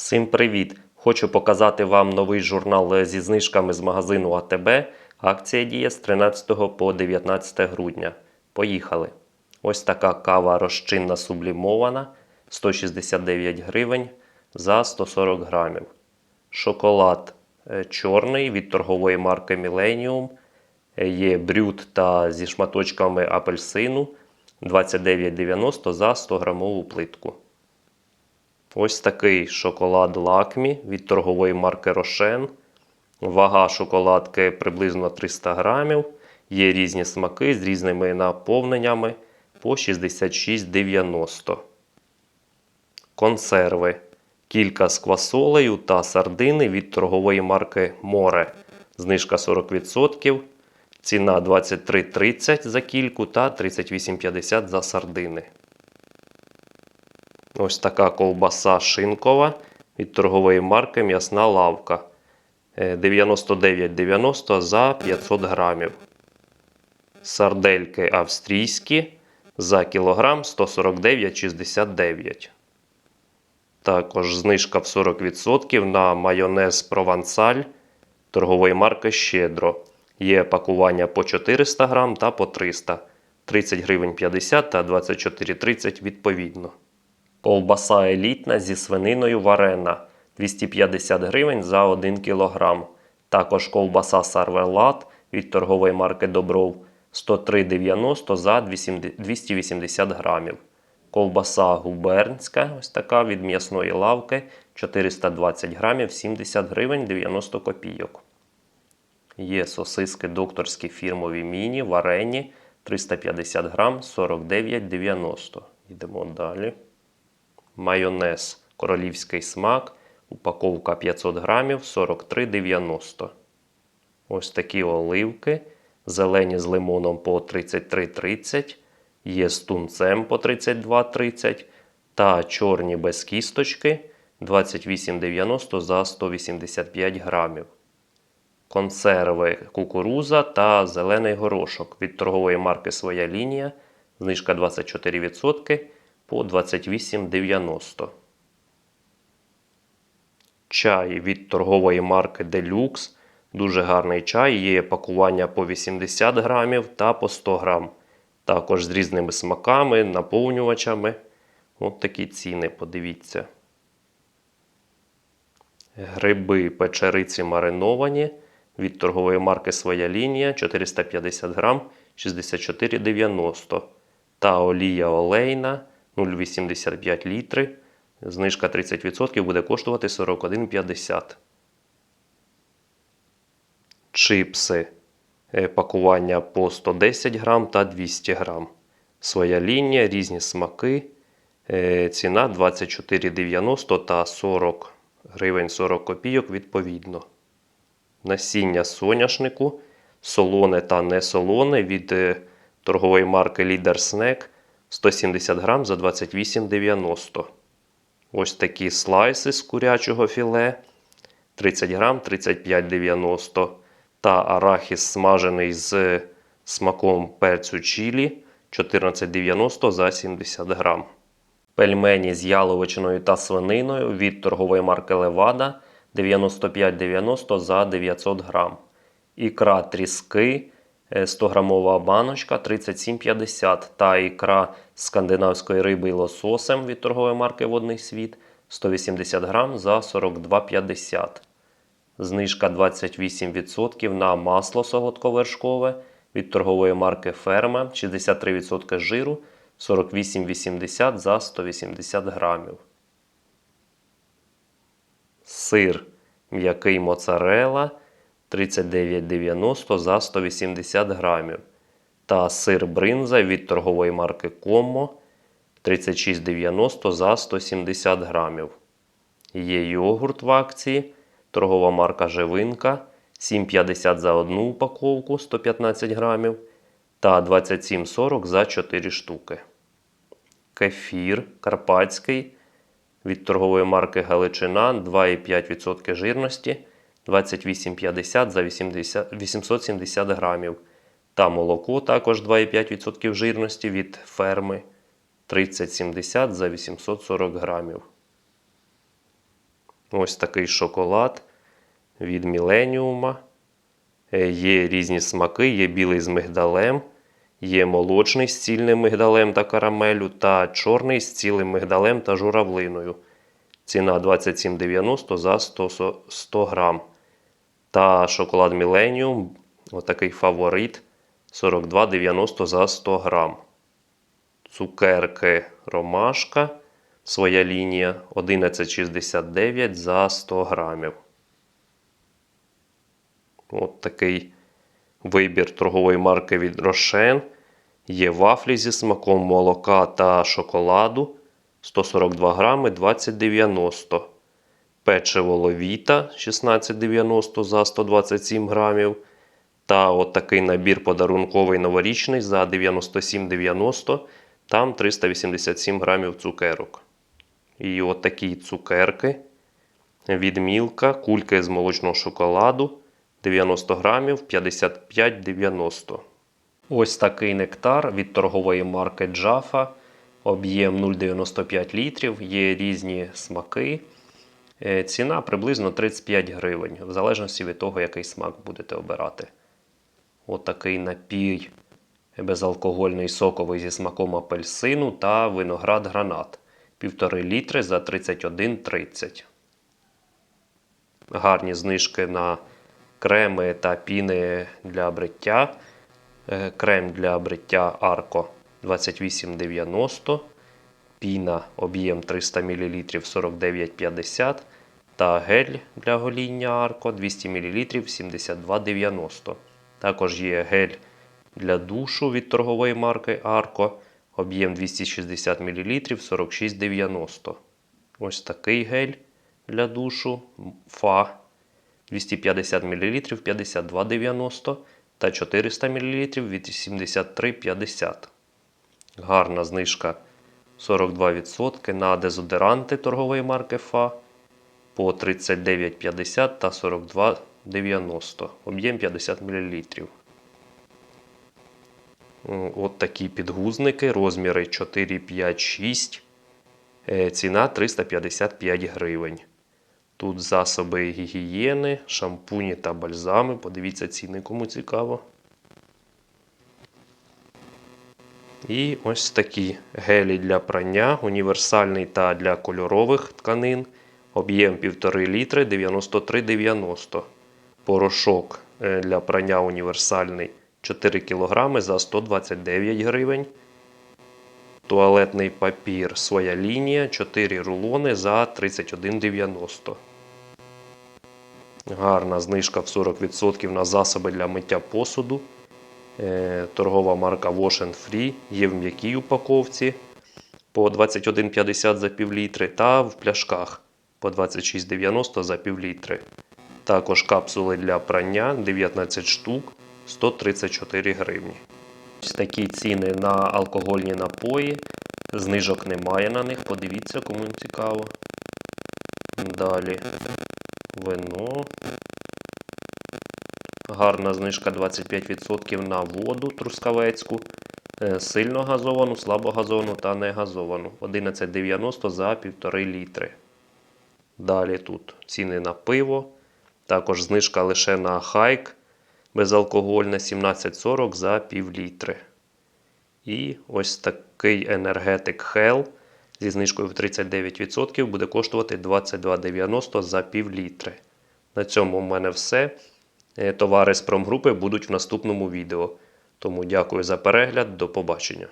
Всім привіт! Хочу показати вам новий журнал зі знижками з магазину АТБ. Акція діє з 13 по 19 грудня. Поїхали! Ось така кава розчинна сублімована 169 гривень за 140 грамів. Шоколад е, чорний від торгової марки Millennium. Є брют та зі шматочками апельсину 29,90 за 100 грамову плитку. Ось такий шоколад Лакмі від торгової марки Рошен. Вага шоколадки приблизно 300 грамів. Є різні смаки з різними наповненнями по 66,90. Консерви. Кілька з квасолею та сардини від торгової марки Море. Знижка 40%. Ціна 23,30 за кільку та 38,50 за сардини. Ось така ковбаса шинкова від торгової марки М'ясна лавка. Е, 99,90 за 500 грамів. Сардельки австрійські за кілограм 149,69. Також знижка в 40% на майонез провансаль торгової марки Щедро. Є пакування по 400 грам та по 300 30 гривень 50 та 24,30 відповідно. Ковбаса елітна зі свининою варена 250 гривень за 1 кг. Також ковбаса Сарвелат від торгової марки Добров 103,90 за 280 грамів. Ковбаса губернська, ось така від м'ясної лавки 420 грамів 70 гривень 90 копійок. Є сосиски докторські фірмові міні, варені 350 грам 49,90. Йдемо далі. Майонез королівський смак. Упаковка 500 грамів 43,90. Ось такі оливки. Зелені з лимоном по 33,30. Є з тунцем по 32,30. Та чорні без кісточки 28,90 за 185 грамів. Консерви кукуруза та зелений горошок від торгової марки Своя лінія. Знижка 24% по 28,90. Чай від торгової марки Deluxe. Дуже гарний чай. Є пакування по 80 грамів та по 100 грам. Також з різними смаками, наповнювачами. От такі ціни, подивіться. Гриби печериці мариновані від торгової марки Своя лінія 450 грам 64,90. Та олія олейна 0,85 літри. Знижка 30% буде коштувати 41,50. Чипси. Е, Пакування по 110 грам та 200 грам. Своя лінія, різні смаки. Е, Ціна 24,90 та 40 гривень 40 копійок відповідно. Насіння соняшнику. Солоне та несолоне від е, торгової марки Leader Snack 170 грам за 28,90. Ось такі слайси з курячого філе 30 грам 35,90. Та арахіс смажений з смаком перцю чілі 14,90 за 70 грам. Пельмені з яловичиною та свининою від торгової марки Левада 95,90 за 900 грам. Ікра тріски е, 100 грамова баночка 37,50 та ікра скандинавської риби і лососем від торгової марки Водний світ 180 грам за 42,50. Знижка 28% на масло солодковершкове від торгової марки Ферма 63% жиру 48,80 за 180 грамів. Сир м'який моцарела 39,90 за 180 грамів. Та сир бринза від торгової марки Коммо 36,90 за 170 грамів. Є йогурт в акції. Торгова марка Живинка 7,50 за одну упаковку 115 грамів. Та 27,40 за 4 штуки. Кефір карпатський від торгової марки Галичина 2,5% жирності 28,50 за 80, 870 грамів. Та молоко також 2,5% жирності від ферми 30,70 за 840 грамів. Ось такий шоколад від Міленіума. Є різні смаки, є білий з мигдалем, є молочний з цільним мигдалем та карамелю, та чорний з цілим мигдалем та журавлиною. Ціна 27,90 за 100, 100 грам. Та шоколад Millennium, отакий фаворит, 42,90 за 100 грам. Цукерки Ромашка, своя лінія 11,69 за 100 грамів. От такий вибір торгової марки від Рошен. Є вафлі зі смаком молока та шоколаду 142 грами 20,90. Печиво ловіта 16,90 за 127 грамів. Та от такий набір подарунковий новорічний за 97,90. Там 387 грамів цукерок. І от цукерки від Мілка, кульки з молочного шоколаду 90 грамів 55,90. Ось такий нектар від торгової марки Jaffa. Об'єм 0,95 літрів, є різні смаки. Е, Ціна приблизно 35 гривень, в залежності від того, який смак будете обирати. Отакий напій безалкогольний соковий зі смаком апельсину та виноград гранат. 1,5 літри за 31,30. Гарні знижки на креми та піни для бриття. Е, Крем для бриття Арко 28,90. Піна об'єм 300 мл 49,50 та гель для гоління Арко 200 мл 72,90. Також є гель для душу від торгової марки Арко. Об'єм 260 мл 46,90. Ось такий гель для душу Фа 250 мл 52,90 та 400 мл від 73,50. Гарна знижка 42% на дезодоранти торгової марки Фа по 39,50 та 42,90. Об'єм 50 мл. От такі підгузники, розміри 4, 5, 6. Е, Ціна 355 гривень. Тут засоби гігієни, шампуні та бальзами. Подивіться ціни, кому цікаво. І ось такі гелі для прання, універсальний та для кольорових тканин. Об'єм 1,5 літри 93,90. Порошок е, для прання універсальний 4 кг за 129 гривень. Туалетний папір своя лінія 4 рулони за 31,90. Гарна знижка в 40% на засоби для миття посуду. Е, Торгова марка Wash and Free є в м'якій упаковці по 21,50 за півлітри та в пляшках по 26,90 за півлітри. Також капсули для прання 19 штук 134 гривні. Ось такі ціни на алкогольні напої. Знижок немає на них. Подивіться, кому цікаво. Далі вино. Гарна знижка 25% на воду трускавецьку. Е, Сильно газовану, слабо газовану та не газовану. 11,90 за 1,5 літри. Далі тут ціни на пиво. Також знижка лише на хайк безалкогольне 17,40 за пів літри. І ось такий енергетик Hell зі знижкою в 39% буде коштувати 22,90 за пів літри. На цьому в мене все. Е, Товари з промгрупи будуть в наступному відео. Тому дякую за перегляд, до побачення.